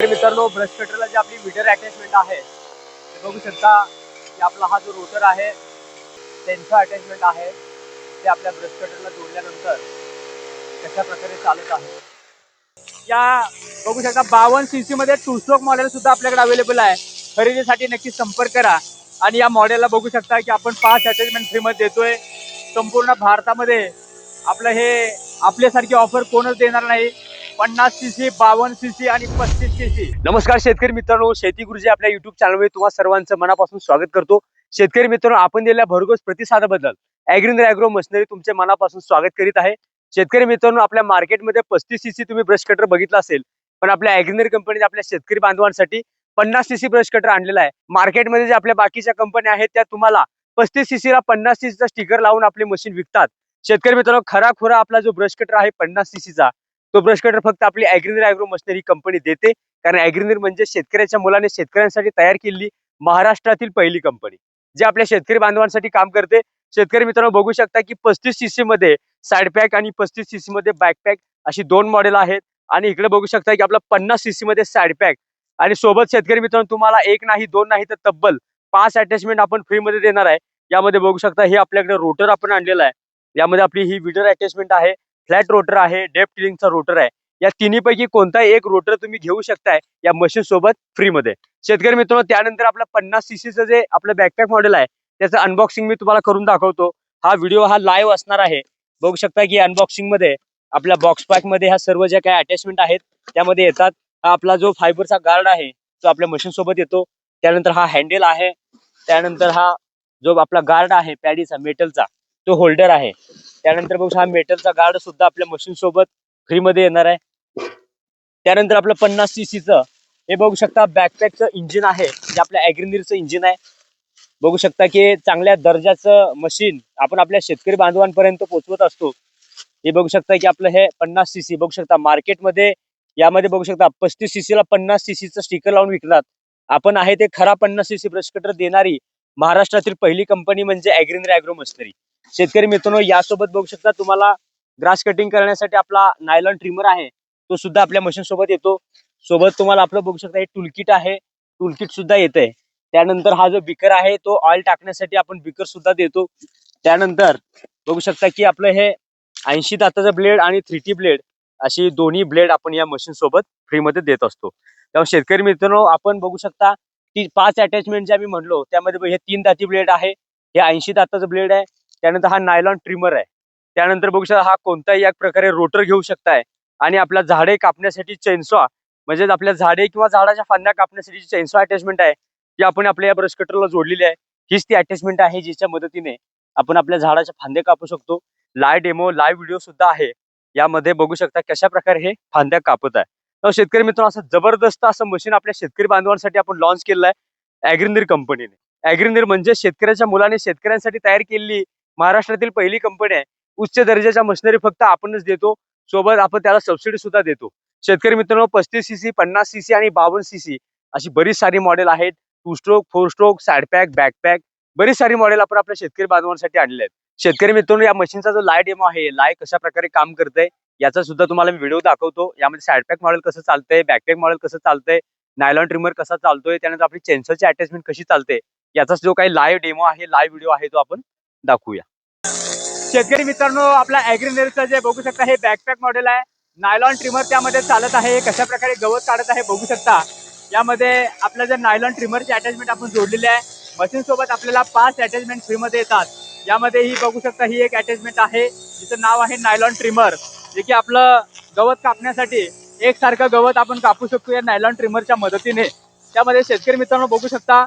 मित्रांनो ब्रश कटरला जी आपली metre attachment आहे ते बघू शकता की आपला हा जो रोटर आहे त्यांचं अटॅचमेंट आहे ते आपल्या ब्रश कटरला जोडल्यानंतर कशा प्रकारे चालत आहे. या बघू शकता बावन्न सी सी मध्ये टू स्ट्रोक मॉडेल सुद्धा आपल्याकडे अवेलेबल आहे. खरेदीसाठी नक्की संपर्क करा. आणि या मॉडेलला बघू शकता की आपण पाच अटॅचमेंट फ्रीमध्ये देतोय. संपूर्ण भारतामध्ये आपलं हे आपल्यासारखी ऑफर कोणच देणार नाही. पन्नास सीसी बावन बावन्न आणि पस्तीस सीसी नमस्कार शेतकरी मित्रांनो शेती गुरुजी आपल्या युट्यूब चॅनलमध्ये तुम्हा सर्वांचं मनापासून स्वागत करतो. शेतकरी मित्रांनो आपण दिलेल्या भरघोस प्रतिसादाबद्दल अॅग्रिंद्र अॅग्रो मशिनरी तुमचे मनापासून स्वागत करीत आहे. शेतकरी मित्रांनो आपल्या मार्केटमध्ये पस्तीस सीसी तुम्ही ब्रश कटर बघितला असेल पण आपल्या ॲग्रिंद्र कंपनीने आपल्या शेतकरी बांधवांसाठी पन्नास सीसी ब्रश कटर आणलेला आहे. मार्केटमध्ये जे आपल्या बाकीच्या कंपन्या आहेत त्या तुम्हाला पस्तीस सीसी पन्नास सीसीचा स्टिकर लावून आपले मशीन विकतात. शेतकरी मित्रांनो खरा खुरा आपला जो ब्रश कटर आहे पन्नास सीसीचा. तो ब्रश कटर फक्त आपली ॲग्रिनर ॲग्रो मशिनरी कंपनी देते. कारण ॲग्रिनर म्हणजे शेतकऱ्याच्या मुलाने शेतकऱ्यांसाठी तयार केलेली महाराष्ट्रातील पहिली कंपनी जी आपल्या शेतकरी बांधवांसाठी काम करते. शेतकरी मित्रांनो बघू शकता की पस्तीस सीसी मध्ये साईड पॅक आणि पस्तीस सीसी मध्ये बॅक पॅक अशी दोन मॉडेल आहेत. आणि इकडे बघू शकता की आपला पन्नास सीसी मध्ये साईड पॅक आणि सोबत शेतकरी मित्रांनो तुम्हाला एक नाही दोन नाही तर तब्बल पाच अटॅचमेंट आपण फ्रीमध्ये देणार आहे. यामध्ये बघू शकता हे आपल्याकडे रोटर आपण आणलेला आहे. यामध्ये आपली ही विडर अटॅचमेंट आहे. फ्लॅट रोटर आहे डेप टिलिंगचा रोटर आहे. या तिन्हीपैकी कोणताही एक रोटर तुम्ही घेऊ शकताय या मशीन सोबत फ्रीमध्ये शेतकरी मित्रांनो त्यानंतर आपलं पन्नास सीसीचं जे आपलं बॅकपॅक मॉडेल आहे त्याचं अनबॉक्सिंग मी तुम्हाला करून दाखवतो. हा व्हिडिओ हा लाईव्ह असणार आहे. बघू शकता की अनबॉक्सिंगमध्ये आपल्या बॉक्स पॅकमध्ये ह्या सर्व ज्या काही अटॅचमेंट आहेत त्यामध्ये येतात. हा आपला जो फायबरचा गार्ड आहे तो आपल्या मशीन सोबत येतो. त्यानंतर हा हँडल आहे. त्यानंतर हा जो आपला गार्ड आहे पॅडीचा मेटलचा तो होल्डर आहे. त्यानंतर बघू हा मेटलचा गार्ड सुद्धा आपल्या मशीन सोबत फ्रीमध्ये येणार आहे. त्यानंतर आपलं पन्नास सीसी हे बघू शकता बॅकपॅकचं इंजिन आहे. जे आपल्या अॅग्रिनिरचं इंजिन आहे. बघू शकता की चांगल्या दर्जाचं मशीन आपण आपल्या शेतकरी बांधवांपर्यंत पोहोचवत असतो. हे बघू शकता की आपलं हे पन्नास सीसी बघू शकता मार्केटमध्ये यामध्ये बघू शकता पस्तीस सीसीला पन्नास सीसीचं स्टिकर लावून विकतात. आपण आहे ते खरा पन्नास सीसी ब्रश कटर देणारी महाराष्ट्रातील पहिली कंपनी म्हणजे अॅग्रिनर ॲग्रो मस्तरी शेतकरी मित्रांनो यासोबत बघू शकता तुम्हाला ग्रास कटिंग करण्यासाठी आपला नायलॉन ट्रिमर आहे. तो सुद्धा आपल्या मशीन सोबत येतो. सोबत तुम्हाला आपलं बघू शकता हे टूलकिट आहे. टूलकिट सुद्धा येतंय. त्यानंतर हा जो बिकर आहे तो ऑइल टाकण्यासाठी आपण बिकर सुद्धा देतो. त्यानंतर बघू शकता की आपलं हे ऐंशी दाताचं ब्लेड आणि थ्री टी ब्लेड अशी दोन्ही ब्लेड आपण या मशीन सोबत फ्रीमध्ये देत असतो. त्यामुळे शेतकरी मित्रांनो आपण बघू शकता की पाच अटॅचमेंट जे आम्ही म्हणलो त्यामध्ये हे तीन दाती ब्लेड आहे. हे ऐंशी दाताचं ब्लेड आहे. त्यानंतर हा नायलॉन ट्रिमर आहे. त्यानंतर बघू शकता हा कोणताही एक प्रकारे रोटर घेऊ शकताय. आणि आपल्या झाडे कापण्यासाठी चैनसॉ म्हणजे आपल्या झाडे किंवा झाडाच्या फांद्या कापण्यासाठी चैनसॉ अटॅचमेंट आहे जी आपण आपल्या या ब्रश कटरला जोडलेली आहे हीच ती अटॅचमेंट आहे जिच्या मदतीने आपण आपल्या झाडाच्या फांद्या कापू शकतो. लाईव्ह डेमो लाईव्ह व्हिडिओ सुद्धा आहे. यामध्ये बघू शकता कशा प्रकारे हे फांद्या कापत आहे. तर शेतकरी मित्रांनो असं जबरदस्त असं मशीन आपल्या शेतकरी बांधवांसाठी आपण लॉन्च केलं आहे ॲग्रिनिर कंपनीने ॲग्रिनिर म्हणजे शेतकऱ्याच्या मुलाने शेतकऱ्यांसाठी तयार केलेली महाराष्ट्रातील पहिली कंपनी आहे. उच्च दर्जाच्या मशिनरी फक्त आपणच देतो. सोबत आपण त्याला सबसिडी सुद्धा देतो. शेतकरी मित्रांनो पस्तीस सीसी पन्नास सीसी आणि बावन्न सीसी अशी बरीच सारी मॉडेल आहेत. Two stroke four stroke side pack back pack बरीच सारी मॉडेल आपण आपल्या शेतकरी बांधवांसाठी आणले आहेत. शेतकरी मित्रांनो या मशीनचा जो लाय डेमो आहे लाय कशा प्रकारे काम करतंय याचा सुद्धा तुम्हाला मी व्हिडिओ दाखवतो. यामध्ये साईड पॅक मॉडेल कसं चालतंय बॅकपॅक मॉडेल कसं चालतंय नायलॉन ट्रिमर कसा चालतोय त्यानंतर आपली चेन्सरची अटॅचमेंट कशी चालते याचा जो काही लाईव्ह डेमो आहे लाईव्ह व्हिडिओ आहे तो आपण दाखवूया. शेतकरी मित्रांनो आपला ॲग्रिनेरचं जे बघू शकता हे बॅकपॅक मॉडेल आहे. नायलॉन ट्रिमर त्यामध्ये चालत आहे. कशा प्रकारे गवत काढत आहे बघू शकता. यामध्ये आपलं जे नायलॉन ट्रिमरचे अटॅचमेंट आपण जोडलेले आहे मशीन सोबत आपल्याला पाच अटॅचमेंट फ्रीमध्ये येतात. यामध्ये ही बघू शकता ही एक अटॅचमेंट आहे. जिचं नाव आहे नायलॉन ट्रिमर जे की आपलं गवत कापण्यासाठी एकसारखं गवत आपण कापू शकतो या नायलॉन ट्रिमरच्या मदतीने. त्यामध्ये शेतकरी मित्रांनो बघू शकता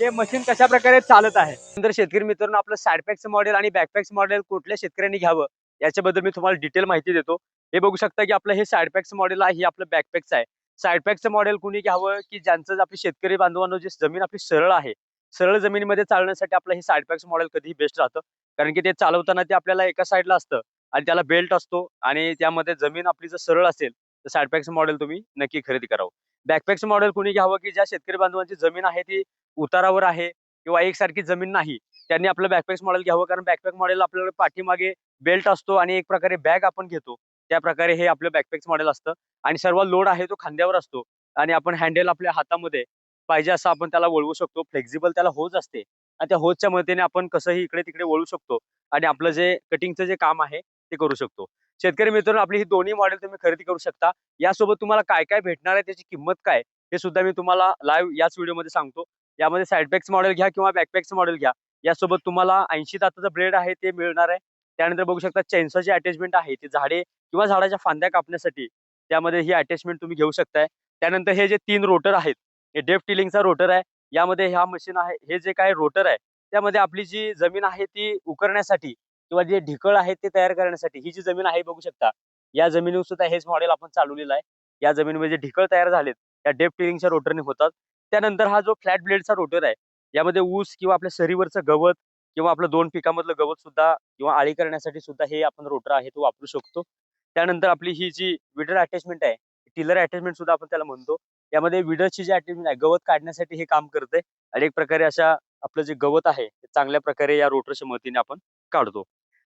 हे मशीन कशा प्रकारे चालत आहे? नंतर शेतकरी मित्रांनो आपलं साईडपॅकचं मॉडेल आणि बॅकपॅकचं मॉडेल कुठल्या शेतकऱ्यांनी घ्यावं? याच्याबद्दल मी तुम्हाला डिटेल माहिती देतो. हे बघू शकता की आपलं हे साईडपॅकचं मॉडेल आहे हे आपलं बॅकपॅकचं आहे. साईडपॅकचं मॉडेल कुणी घ्यावं? की ज्यांचं आपली शेतकरी बांधवांनो जी जमीन आपली सरळ आहे. सरळ जमिनीमध्ये चालण्यासाठी आपलं हे साईडपॅकचं मॉडेल कधीही बेस्ट राहतं. कारण की ते चालवताना ते आपल्याला एका साईडला असतं आणि त्याला बेल्ट असतो आणि त्यामध्ये जमीन आपली जर सरळ असेल तर साईडपॅकचं मॉडेल तुम्ही नक्की खरेदी करावं. बॅकपॅकचं मॉडेल कुणी घ्यावं की ज्या शेतकरी बांधवांची जमीन आहे ती उतारावर आहे किंवा एकसारखी जमीन नाही त्यांनी आपलं बॅकपॅक्स मॉडेल घ्यावं. कारण बॅकपॅक मॉडेल आपल्याला पाठीमागे बेल्ट असतो आणि एक प्रकारे बॅग आपण घेतो. त्या प्रकारे हे आपलं बॅकपॅक्स मॉडेल असतं. आणि सर्व लोड आहे तो खांद्यावर असतो. आणि आपण हँडल आपल्या हातामध्ये पाहिजे असं आपण त्याला वळवू शकतो. फ्लेक्झिबल त्याला होज असते. आणि त्या होजच्या मदतीने आपण कसंही इकडे तिकडे वळू शकतो. आणि आपलं जे कटिंगचं जे काम आहे ते करू शकतो. शेतकरी मित्रांनो आपली ही दोन्ही मॉडेल तुम्ही खरेदी करू शकता. यासोबत तुम्हाला काय काय भेटणार आहे त्याची किंमत काय हे सुद्धा मी तुम्हाला लाईव्ह याच व्हिडिओमध्ये सांगतो. यामध्ये साईडबॅक्स मॉडेल घ्या किंवा बॅकपॅक्स मॉडेल घ्या. यासोबत तुम्हाला ऐंशी दाताचं ब्लेड आहे ते मिळणार आहे. त्यानंतर बघू शकता चेन्सरची अटॅचमेंट आहे ते झाडे किंवा झाडाच्या फांद्या कापण्यासाठी त्यामध्ये ही अटॅचमेंट तुम्ही घेऊ शकताय. त्यानंतर हे जे तीन रोटर आहेत हे डेफ टिलिंगचा रोटर आहे. यामध्ये ह्या मशीन आहे हे जे काय रोटर आहे त्यामध्ये आपली जी जमीन आहे ती उकरण्यासाठी किंवा जे ढिकळ आहे ते तयार करण्यासाठी ही जी जमीन आहे बघू शकता. या जमिनीवर सुद्धा हेच मॉडेल आपण चालवलेलं आहे. या जमिनीमध्ये जे ढिकळ तयार झालेत या डेप टिलिंगच्या रोटरने होतात. त्यानंतर हा जो फ्लॅट ब्लेडचा रोटर आहे यामध्ये ऊस किंवा आपल्या सरीवरचं गवत किंवा आपलं दोन पिकामधलं गवत सुद्धा किंवा आळी करण्यासाठी सुद्धा हे आपण रोटर आहे तो वापरू शकतो. त्यानंतर आपली ही जी विडर अटॅचमेंट आहे टिलर अटॅचमेंट सुद्धा आपण त्याला म्हणतो. यामध्ये विडरची जी अटॅचमेंट आहे गवत काढण्यासाठी हे काम करते आणि एक प्रकारे अशा आपलं जे गवत आहे ते चांगल्या प्रकारे या रोटरच्या मदतीने आपण काढतो.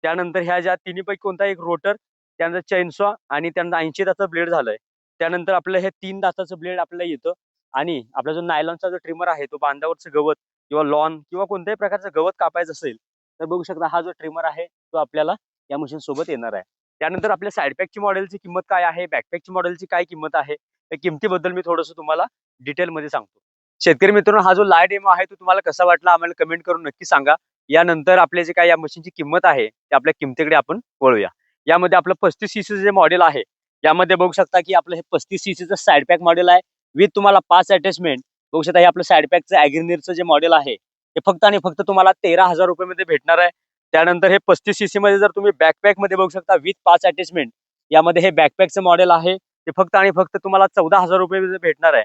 त्यानंतर ह्या ज्या तिन्हीपैकी कोणता एक रोटर त्यानंतर चैनसॉ आणि त्यानंतर ऐंशी दाताचं ब्लेड झालंय. त्यानंतर आपलं हे तीन दाताचं ब्लेड आपल्याला येतं आणि आपला जो नायलॉनचा जो ट्रिमर आहे तो बांधावरचं गवत किंवा लॉन किंवा कोणत्याही प्रकारचं गवत कापायचं असेल तर बघू शकता हा जो ट्रिमर आहे तो आपल्याला या मशीन सोबत येणार आहे. त्यानंतर आपल्या साईडपॅकची मॉडेलची किंमत काय आहे? बॅकपॅकची मॉडेलची काय किंमत आहे? त्या किमतीबद्दल मी थोडंसं तुम्हाला डिटेलमध्ये सांगतो. शेतकरी मित्रांनो हा जो लाय डेमो आहे तो तुम्हाला कसा वाटला? आम्हाला कमेंट करून नक्की सांगा. यानंतर आपले जे काय या मशीनची किंमत आहे ते आपल्या किमतीकडे आपण वळूया. यामध्ये आपलं पस्तीस सीसीचं जे मॉडेल आहे यामध्ये बघू शकता की आपलं हे पस्तीस सीसीचं साईड पॅक मॉडेल आहे. विथ तुम्हाला पाच अटॅचमेंट बघू शकता हे आपलं साईड पॅकचं अॅग्रिनिरचं जे मॉडेल आहे हे फक्त आणि फक्त तुम्हाला तेरा हजार रुपयेमध्ये भेटणार आहे. त्यानंतर हे पस्तीस सीसी मध्ये जर तुम्ही बॅकपॅकमध्ये बघू शकता विथ पाच अटॅचमेंट यामध्ये हे बॅकपॅकचं मॉडेल आहे. ते फक्त आणि फक्त तुम्हाला चौदा हजार रुपये भेटणार आहे.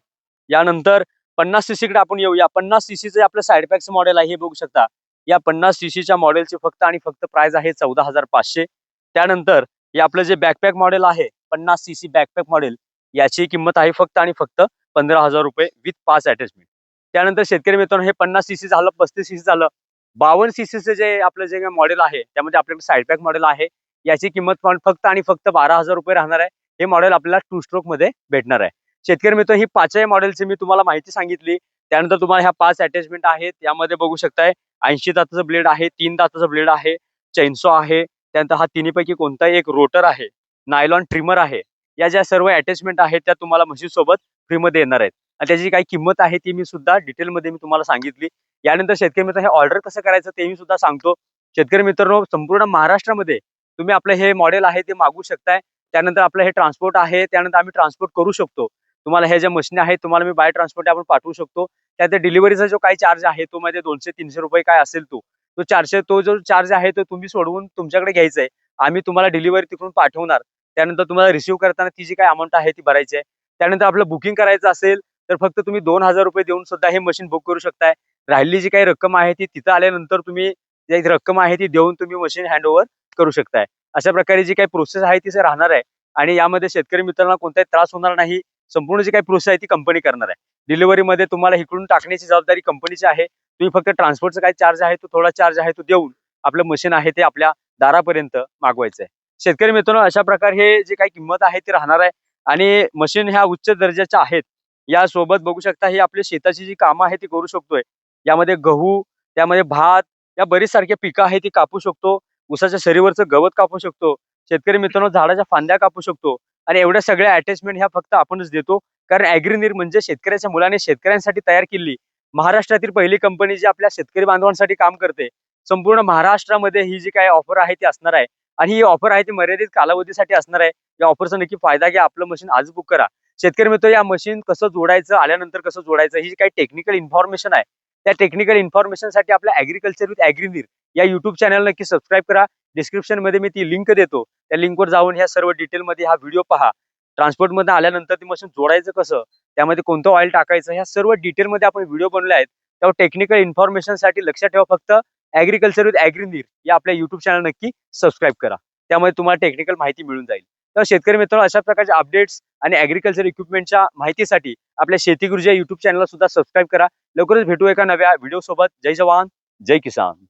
यानंतर पन्नास सीसी कडे आपण येऊया. पन्नास सीसीचं आपलं साईड पॅकचं मॉडेल आहे हे बघू शकता. या पन्नास सीसीच्या मॉडेलची फक्त आणि फक्त प्राइस आहे चौदा हजार पाचशे. त्यानंतर हे आपलं जे बॅकपॅक मॉडेल आहे पन्नास सीसी बॅकपॅक मॉडेल याची किंमत आहे फक्त आणि फक्त पंधरा हजार रुपये विथ पाच अटॅचमेंट त्यानंतर शेतकरी मित्रांनो हे पन्नास सीसी झालं पस्तीस सीसी झालं बावन्न सीसीचं जे आपलं जे मॉडेल आहे त्यामध्ये आपल्याकडे साईड पॅक मॉडेल आहे याची किंमत पण फक्त आणि फक्त बारा हजार रुपये राहणार आहे. हे मॉडेल आपल्याला टू स्ट्रोकमध्ये भेटणार आहे. शेतकरी मित्र ही पाचही मॉडेलची मी तुम्हाला माहिती सांगितली. त्यानंतर तुम्हाला ह्या पाच अटॅचमेंट आहेत यामध्ये बघू शकताय ऐंशी दाताचं ब्लेड आहे तीन दाताचं ब्लेड आहे चैनसो आहे त्यानंतर हा तिन्हीपैकी कोणताही एक रोटर आहे नायलॉन ट्रिमर आहे या ज्या सर्व अटॅचमेंट आहेत त्या तुम्हाला मशीन सोबत फ्रीमध्ये येणार आहेत. आणि त्याची काही किंमत आहे ती मी सुद्धा डिटेलमध्ये मी तुम्हाला सांगितली. यानंतर शेतकरी मित्र हे ऑर्डर कसं करायचं ते मी सुद्धा सांगतो. शेतकरी मित्रांनो संपूर्ण महाराष्ट्रामध्ये तुम्ही आपलं हे मॉडेल आहे ते मागू शकताय. त्यानंतर आपलं हे ट्रान्सपोर्ट आहे त्यानंतर आम्ही ट्रान्सपोर्ट करू शकतो. तुम्हाला हे ज्या मशीन आहेत तुम्हाला मी बाय ट्रान्सपोर्ट आपण पाठवू शकतो. त्यात डिलिव्हरीचा जो काही चार्ज आहे तो मध्ये दोनशे तीनशे रुपये काय असेल तो. तो चारशे तो जो चार्ज आहे तो तुम्ही सोडवून तुमच्याकडे घ्यायचा आहे. आम्ही तुम्हाला डिलिव्हरी तिकडून पाठवणार. त्यानंतर तुम्हाला रिसिव्ह करताना ती जी काही अमाऊंट आहे ती भरायची आहे. त्यानंतर आपलं बुकिंग करायचं असेल तर फक्त तुम्ही दोन हजार रुपये देऊन सुद्धा हे मशीन बुक करू शकताय. राहिलेली जी काही रक्कम आहे ती तिथं आल्यानंतर तुम्ही जी रक्कम आहे ती देऊन तुम्ही मशीन हँडओव्हर करू शकताय. अशा प्रकारे जी काही प्रोसेस आहे ती राहणार आहे. आणि यामध्ये शेतकरी मित्रांना कोणताही त्रास होणार नाही. संपूर्ण जी काही प्रोसेस आहे ती कंपनी करणार आहे. डिलिव्हरीमध्ये तुम्हाला इकडून टाकण्याची जबाबदारी कंपनीची आहे. तुम्ही फक्त ट्रान्सपोर्टचा काय चार्ज आहे तो थोडा चार्ज आहे तो देऊन आपलं मशीन आहे ते आपल्या दारापर्यंत मागवायचं आहे शेतकरी मित्रांनो अशा प्रकारे हे जे काही किंमत आहे ती राहणार आहे. आणि मशीन ह्या उच्च दर्जाच्या आहेत. यासोबत बघू शकता हे आपली शेताची जी कामं आहे ती करू शकतोय. यामध्ये गहू त्यामध्ये भात या बरीच सारखे पिकं आहे ती कापू शकतो. उसाच्या शरीरवरचं गवत कापू शकतो. शेतकरी मित्रांनो झाडाच्या फांद्या कापू शकतो. आणि एवढ्या सगळ्या अटॅचमेंट ह्या फक्त आपणच देतो. कारण अॅग्रीनीर म्हणजे शेतकऱ्याच्या मुलाने शेतकऱ्यांसाठी तयार केली महाराष्ट्रातील पहिली कंपनी जी आपल्या शेतकरी बांधवांसाठी काम करते. संपूर्ण महाराष्ट्रामध्ये ही जी काही ऑफर आहे ती असणार आहे. आणि ही ऑफर आहे ती मर्यादित कालावधीसाठी असणार आहे. या ऑफरचा नक्की फायदा घ्या. आपलं मशीन आज बुक करा. शेतकरी मित्र या मशीन कसं जोडायचं आल्यानंतर कसं जोडायचं ही जी काही टेक्निकल इन्फॉर्मेशन आहे त्या टेक्निकल इन्फॉर्मेशनसाठी आपल्या ऍग्रिकल्चर विथ ॲग्रीनीर या युट्यूब चॅनल नक्की सबस्क्राईब करा. डिस्क्रिप्शनमध्ये मी ती लिंक देतो. त्या लिंकवर जाऊन ह्या सर्व डिटेलमध्ये हा व्हिडिओ पहा. ट्रान्सपोर्टमध्ये आल्यानंतर ती मशीन जोडायचं कसं? त्यामध्ये कोणतं ऑइल टाकायचं? ह्या सर्व डिटेलमध्ये आपण व्हिडिओ बनवले आहेत. त्यावर टेक्निकल इन्फॉर्मेशनसाठी लक्षात ठेवा फक्त. ऍग्रिकल्चर विथ ऍग्रिनीर या आपल्या युट्यूब चॅनल नक्की सबस्क्राईब करा. त्यामुळे तुम्हाला टेक्निकल माहिती मिळून जाईल. तर शेतकरी मित्रांनो अशा प्रकारचे अपडेट्स आणि ऍग्रिकल्चर इक्विपमेंटच्या माहितीसाठी आपल्या शेती गुरुजी या युट्यूब चॅनलला सुद्धा सबस्क्राईब करा. लवकरच भेटू एका नव्या व्हिडिओ सोबत. जय जवान जय किसान.